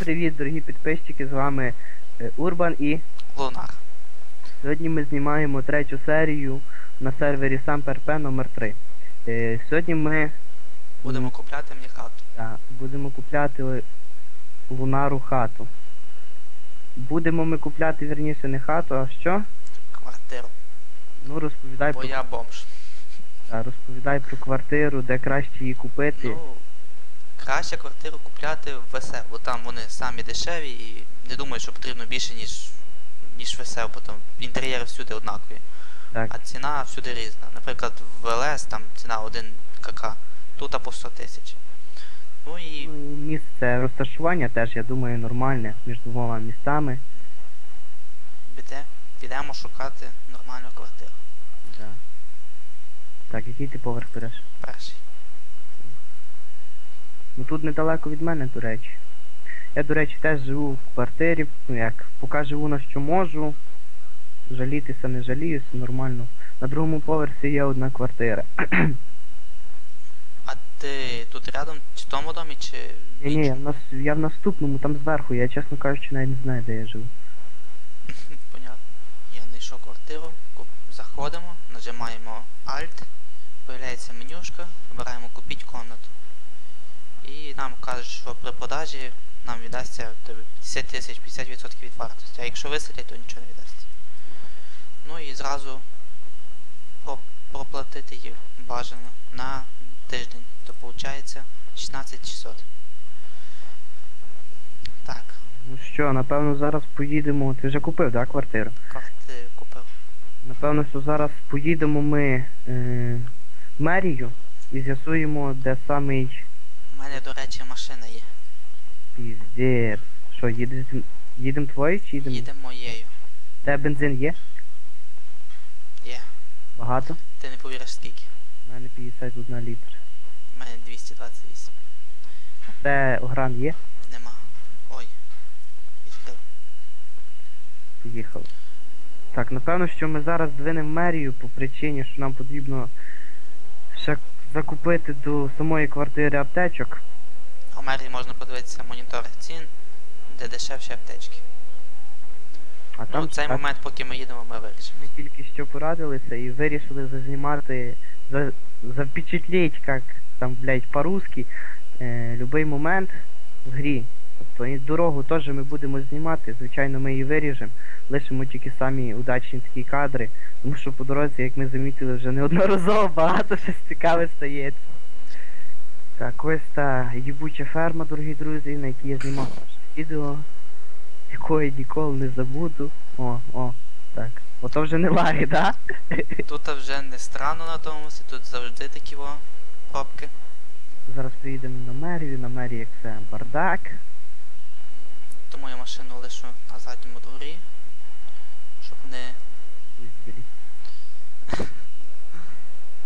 привіт, дорогі підписчики, з вами е, Урбан і Лунар. сьогодні ми знімаємо третю серію на сервері SamPRP номер 3 Е, Сьогодні ми Будемо купляти мені хату. да, будемо купляти лунару хату. Будемо ми купляти, вірніше, не хату, а що? Квартиру. Ну розповідай Бо про, я бомж. да, розповідай про квартиру, де краще її купити. Ну, краще квартиру купляти в ВСЕ, бо там вони самі дешеві і не думаю, що потрібно більше, ніж ніж ВСЕ, бо там інтер'єри всюди однакові. Так. А ціна всюди різна. Наприклад, в ЛС там ціна 1 КК, тут по 100 тисяч. Ну і Ну, Місце розташування теж, я думаю, нормальне між двома містами. піде, підемо шукати нормальну квартиру. Да. Так, який ти поверх береш? Перший. Ну тут недалеко від мене, до речі. Я, до речі, теж живу в квартирі, ну як, поки живу на що можу. Жалітися не жаліюся, нормально. На другому поверсі є одна квартира. А ти тут рядом, чи в тому домі, чи Ні, ні, я в, нас, я в наступному, там зверху, я чесно кажучи, навіть не знаю, де я живу. Понятно. Я знайшов квартиру, заходимо, нажимаємо Alt, появляється менюшка, вибираємо купіть комнату. І нам кажуть, що при продажі нам віддасться тобі 50 тисяч 50% від вартості, а якщо виселять, то нічого не віддасться. Ну і зразу про- проплатити їх бажано на тиждень, то виходить 16600. Так, Ну що, напевно, зараз поїдемо. Ти вже купив, так, квартиру? карти купив. Напевно, що зараз поїдемо ми е, в мерію і з'ясуємо, де самий У мене, до речі, машина є. піздець. Що, їдемо твоєю чи їдемо? Їде моєю. Де бензин є? Є. Багато? Ти не повіриш скільки. У мене 51 літр. У мене 228. Де гран є? Нема. Ой. Відкрив. Поїхали. Так, напевно, що ми зараз двинемо мерію по причині, що нам потрібно ще закупити до самої квартири аптечок. У мерії можна подивитися монітор цін, де дешевші аптечки. А там ну, цей так, момент, поки ми їдемо, ми вирішимо. ми тільки що порадилися і вирішили зазнімати, за, запечатліть, як там, блядь, по-русски, е, любий момент в грі. Тобто і дорогу теж ми будемо знімати, звичайно, ми її виріжемо, лишимо тільки самі удачні такі кадри, тому що по дорозі, як ми замітили, вже неодноразово багато щось цікаве стається. Так, ось та їбуча ферма, дорогі друзі, на якій я знімав перше відео, якої ніколи не забуду. О, о, так. Ото вже не лаги, да? Тут вже не странно на тому, місці, тут завжди такі во пробки. Зараз приїдемо на мерію, на мерії як це бардак. Тому я машину лишу на задньому дворі, щоб не.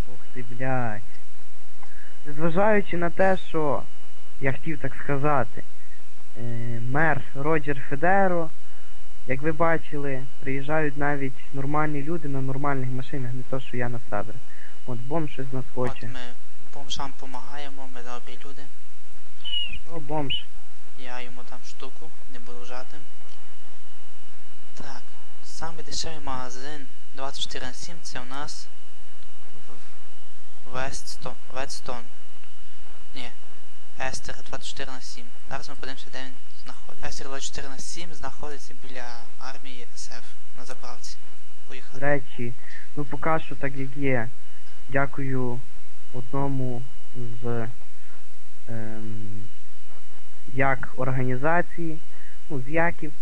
Ух ти, блядь. Незважаючи на те, що я хотів так сказати, е, мер Роджер Федеро, як ви бачили, приїжджають навіть нормальні люди на нормальних машинах, не то, що я на себе. От бомж щось нас От ми бомжам допомагаємо, ми добрі люди. О, бомж. Я йому дам штуку, не буду жати. Так, самий дешевий магазин 24 на 7 це у нас Вестстон. Вестстон. Ні. Естер 24 на 7. Зараз ми подивимося, де він знаходиться. Естер 24 на 7 знаходиться біля армії СФ на заправці. До Поїхали. речі, ну поки що так як є. Дякую одному з ем, як організації, ну, з Яків,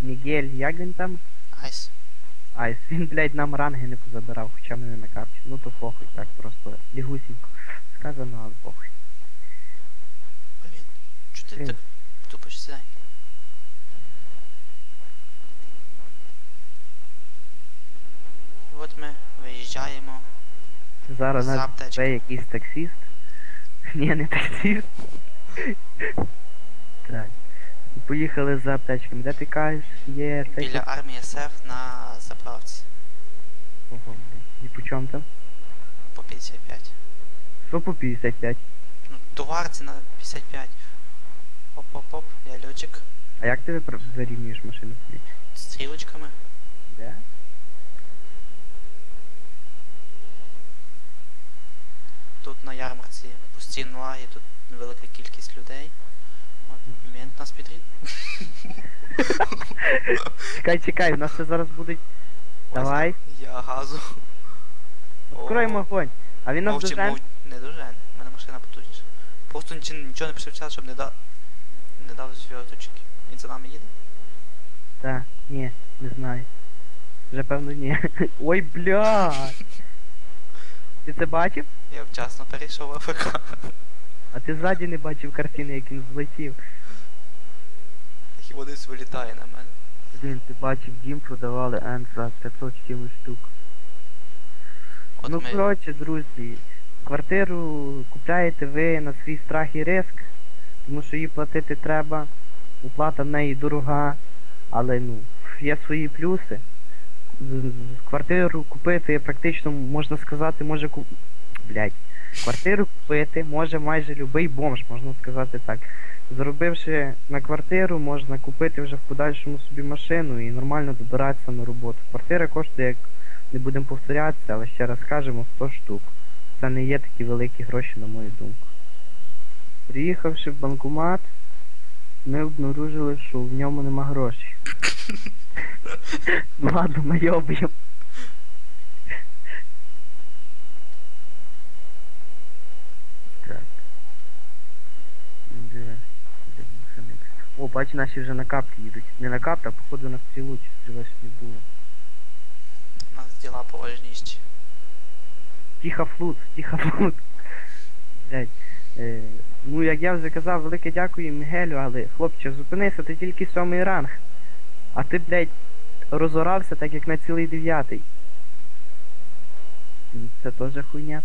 Мігель, як він там? Айс. Айс, він, блядь, нам ранги не позабирав, хоча мене на карті. Ну то похуй, так просто лігусінько сказано, але похуй. Блін. Чого ти Блін. так тупиш сідай? От ми виїжджаємо. Зараз За нас аптечки. це якийсь таксіст. Ні, не таксіст. І поїхали за аптечками. Де ти кажеш? Є цей Біля армії СФ на заправці. Ого, блін. І по чому там? По 55. Що по 55? Ну, товар ціна 55. Оп-оп-оп, я льотчик. А як ти вирівнюєш машину собі? Стрілочками. Де? Тут на ярмарці постійно лаги, тут невелика кількість людей. Мент нас підрід. Чекай, чекай, у нас це зараз будуть. Давай. Я газу. Відкроємо огонь. А він нас Мовчи, дожен? мов... Не дожен. У мене машина потужніша. Просто нічого, нічого не пішов час, щоб не дав. Не дав зв'язочки. Він за нами їде. Так, ні, не знаю. Вже певно ні. Ой, бля. Ти це бачив? Я вчасно перейшов в АФК. А ти ззаді не бачив картини, як він злетів. І водись вилітає на мене. Блін, ти бачив, дім продавали Н за 500 чимось штук. От ну ми коротше, друзі, квартиру купляєте ви на свій страх і риск, тому що її платити треба. Оплата в неї дорога, але ну, є свої плюси. З- з- Квартиру купити практично, можна сказати, може ку... Блять. Квартиру купити може майже любий бомж, можна сказати так. Заробивши на квартиру, можна купити вже в подальшому собі машину і нормально добиратися на роботу. Квартира коштує, як не будемо повторятися, але ще раз скажемо 100 штук. Це не є такі великі гроші, на мою думку. Приїхавши в банкомат, ми обнаружили, що в ньому нема грошей. Ну ладно, найоб'єм. Так. Де? Де машини? О, бач, наші вже на капки їдуть. Не на капки, а походу на стрілу, чи стріла ще не було. у нас діла поважніші. Тихо флут, тихо флут. Блять. Е, ну, як я вже казав, велике дякую Мігелю, але хлопче, зупинися, ти тільки сьомий ранг. А ти, блядь, розорався так як на цілий дев'ятий. Це теж хуйня.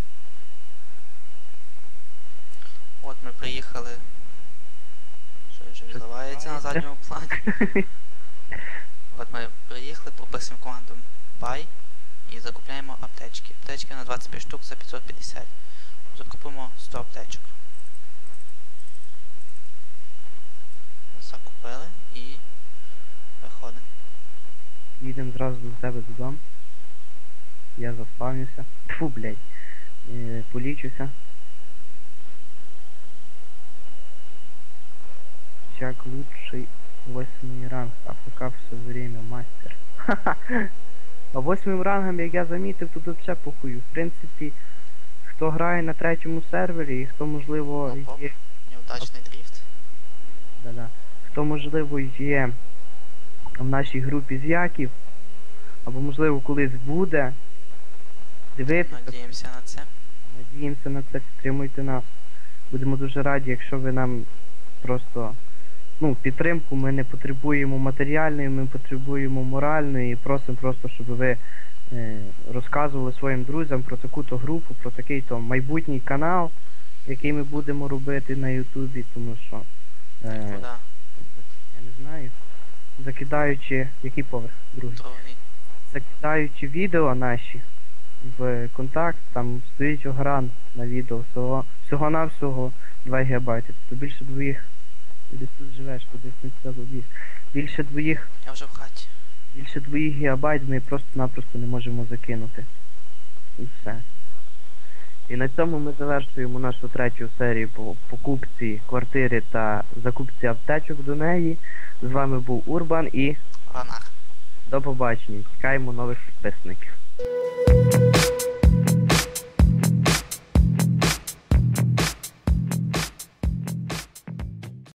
От ми приїхали. Що вже на задньому плані. От ми приїхали, прописуємо команду buy і закупляємо аптечки. Аптечки на 25 штук за 550. Закупимо 100 аптечок. Закупили і виходимо. Їдемо зразу до тебе додому. Я заспавнюся. Фу, блядь. Е, полічуся. Чак лучший восьмий ранг. АФК все время мастер. Ха-ха. А восьмим рангом, як я замітив, тут взагалі похую. В принципі, хто грає на третьому сервері і хто можливо Оп-оп. є. Неудачний дріфт. Да-да. Хто можливо є в нашій групі з Яків, або можливо колись буде. Дивитися, Надіємося на це. надіємося на це, підтримуйте нас. Будемо дуже раді, якщо ви нам просто ну, підтримку ми не потребуємо матеріальної, ми потребуємо моральної і просимо просто, щоб ви е, розказували своїм друзям про таку-то групу, про такий-то майбутній канал, який ми будемо робити на Ютубі, тому що. Е, Куди? я не знаю. Закидаючи. Який поверх, другий? Другий. Закидаючи відео наші в контакт, там стоїть огран на відео всього, всього навсього 2 ГБ. Тобто більше двоїх. Ти десь тут живеш, ти десь не туди забіг. Більше двоїх, Я вже в хаті. більше двоїх гігабайт ми просто-напросто не можемо закинути. І все. І на цьому ми завершуємо нашу третю серію по покупці квартири та закупці аптечок до неї. З вами був Урбан і Ранах. до побачення. Чекаємо нових підписників.